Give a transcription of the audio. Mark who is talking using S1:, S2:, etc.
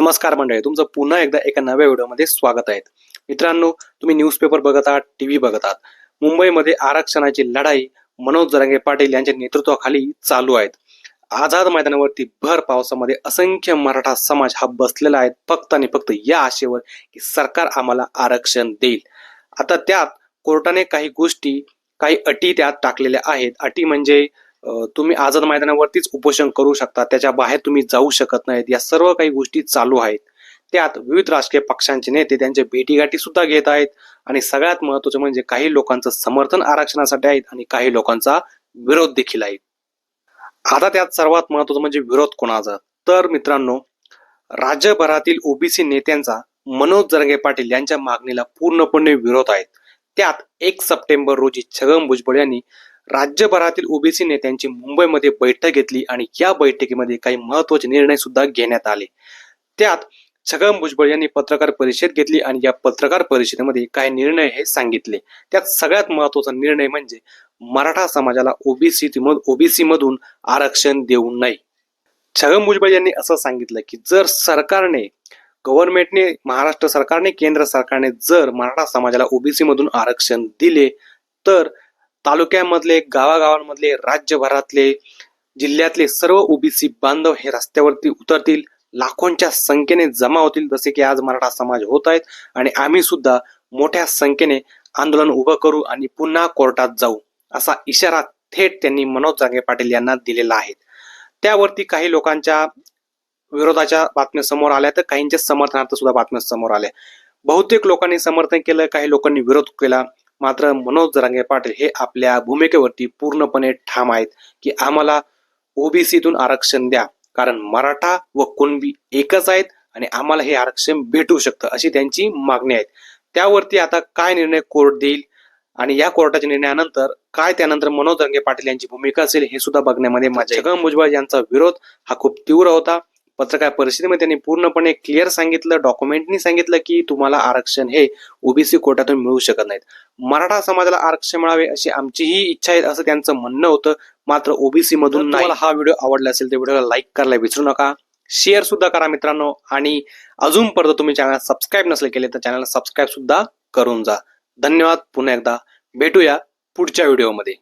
S1: नमस्कार मंडळी तुमचं पुन्हा एकदा एका नव्या व्हिडिओमध्ये स्वागत आहे. मित्रांनो तुम्ही न्यूजपेपर बघत आहात टीव्ही बघत आहात. मुंबईमध्ये आरक्षणाची लढाई मनोज जरांगे पाटील यांच्या नेतृत्वाखाली चालू आहेत. आझाद मैदानावरती भर पावसामध्ये असंख्य मराठा समाज हा बसलेला आहे फक्त आणि फक्त या आशेवर की सरकार आम्हाला आरक्षण देईल. आता त्यात कोर्टाने काही गोष्टी काही अटी त्यात टाकलेल्या आहेत. अटी म्हणजे तुम्ही आझाद मैदानावरतीच उपोषण करू शकता त्याच्या बाहेर तुम्ही जाऊ शकत नाहीत. या सर्व काही गोष्टी चालू आहेत. त्यात विविध राजकीय पक्षांचे नेते त्यांच्या भेटीगाठी सुद्धा घेत आहेत आणि सगळ्यात महत्वाचं म्हणजे काही लोकांचं समर्थन आरक्षणासाठी आहेत आणि काही लोकांचा विरोध देखील आहे आता त्यात सर्वात महत्वाचं म्हणजे विरोध कोणाचा? तर मित्रांनो राज्यभरातील ओबीसी नेत्यांचा मनोज जरंगे पाटील यांच्या मागणीला पूर्णपणे विरोध आहेत. त्यात एक सप्टेंबर रोजी छगन भुजबळ यांनी राज्यभरातील ओबीसी नेत्यांची मुंबईमध्ये बैठक घेतली आणि या बैठकीमध्ये काही महत्त्वाचे निर्णय सुद्धा घेण्यात आले. त्यात छगन भुजबळ यांनी पत्रकार परिषद घेतली आणि या पत्रकार परिषदेमध्ये काही निर्णय हे सांगितले. त्यात सगळ्यात महत्त्वाचा निर्णय म्हणजे मराठा समाजाला ओबीसी ओबीसी मधून आरक्षण देऊ नये. छगन भुजबळ यांनी असं सांगितलं की जर सरकारने गव्हर्नमेंटने महाराष्ट्र सरकारने केंद्र सरकारने जर मराठा समाजाला ओबीसी मधून आरक्षण दिले तर तालुक्यामधले गावागावांमधले राज्यभरातले जिल्ह्यातले सर्व ओबीसी बांधव हे रस्त्यावरती उतरतील. लाखोंच्या संख्येने जमा होतील जसे की आज मराठा समाज होत आहेत. आणि आम्ही सुद्धा मोठ्या संख्येने आंदोलन उभं करू आणि पुन्हा कोर्टात जाऊ असा इशारा थेट त्यांनी मनोज जांगे पाटील यांना दिलेला आहे. त्यावरती काही लोकांच्या विरोधाच्या बातम्या समोर आल्या तर काहींच्या समर्थनार्थ सुद्धा बातम्या समोर आल्या. बहुतेक लोकांनी समर्थन केलं काही लोकांनी विरोध केला. मात्र मनोज जरांगे पाटील हे आपल्या भूमिकेवरती पूर्णपणे ठाम आहेत की आम्हाला ओबीसीतून आरक्षण द्या. कारण मराठा व कुणबी एकच आहेत आणि आम्हाला हे आरक्षण भेटू शकतं अशी त्यांची मागणी आहे. त्यावरती आता काय निर्णय कोर्ट देईल आणि या कोर्टाच्या निर्णयानंतर काय त्यानंतर मनोज जरांगे पाटील यांची भूमिका असेल हे सुद्धा बघण्यामध्ये येईल. छगन भुजबळ यांचा विरोध हा खूप तीव्र होता. पत्रकार परिषदेमध्ये त्यांनी पूर्णपणे क्लिअर सांगितलं डॉक्युमेंटनी सांगितलं की तुम्हाला आरक्षण हे ओबीसी कोर्टातून मिळू शकत नाहीत. मराठा समाजाला आरक्षण मिळावे अशी आमचीही इच्छा आहे असं त्यांचं म्हणणं होतं. मात्र ओबीसी मधून तुम्हाला हा व्हिडिओ आवडला असेल तर व्हिडिओला लाईक करायला विसरू नका. शेअर सुद्धा करा मित्रांनो. आणि अजूनपर्यंत तुम्ही चॅनल सबस्क्राईब नसले केले तर चॅनल सबस्क्राईब सुद्धा करून जा. धन्यवाद पुन्हा एकदा. भेटूया पुढच्या व्हिडिओमध्ये